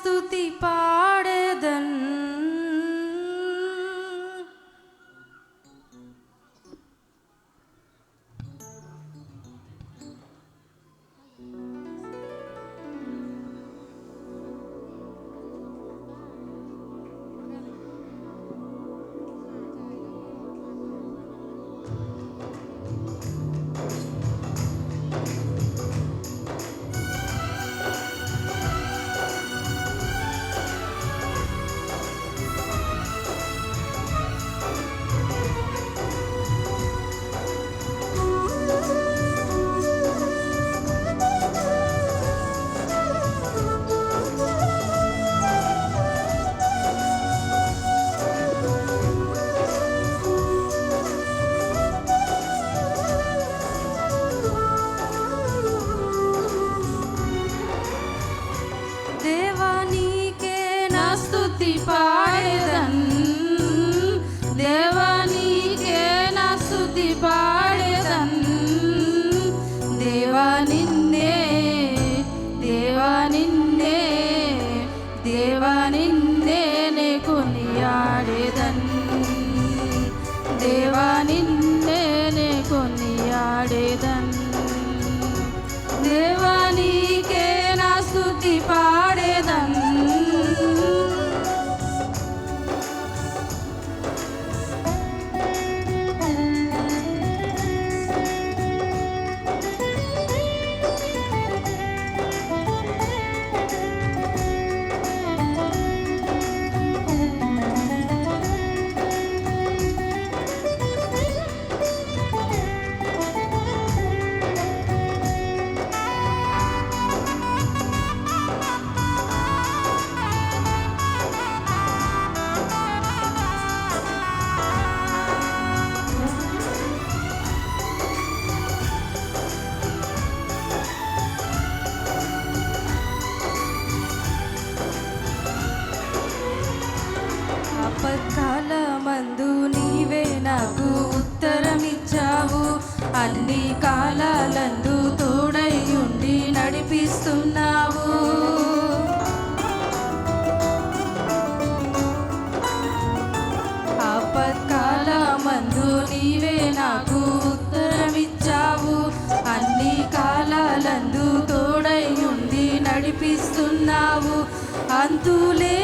ಸ್ತುತಿ ಪಾ నందు నీవే నాకు ఉత్తరమిచ్చావు. అన్ని కాలాలందు తోడై ఉండి నడిపిస్తున్నావు. ఆపత్కాల మందు నీవే నాకు ఉత్తరమిచ్చావు. అన్ని కాలాలందు తోడై ఉండి నడిపిస్తున్నావు. అంతులే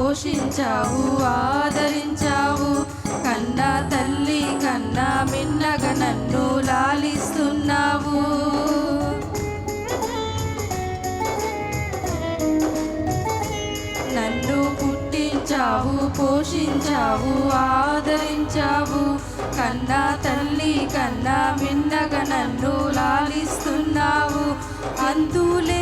పోషించావు ఆదరించావు. కన్నా తల్లి కన్నా మిన్నగా నన్ను లాలిస్తున్నావు. నన్ను పుట్టించావు పోషించావు ఆదరించావు. కన్నా తల్లి కన్నా మిన్నగా నన్ను లాలిస్తున్నావు. అందులే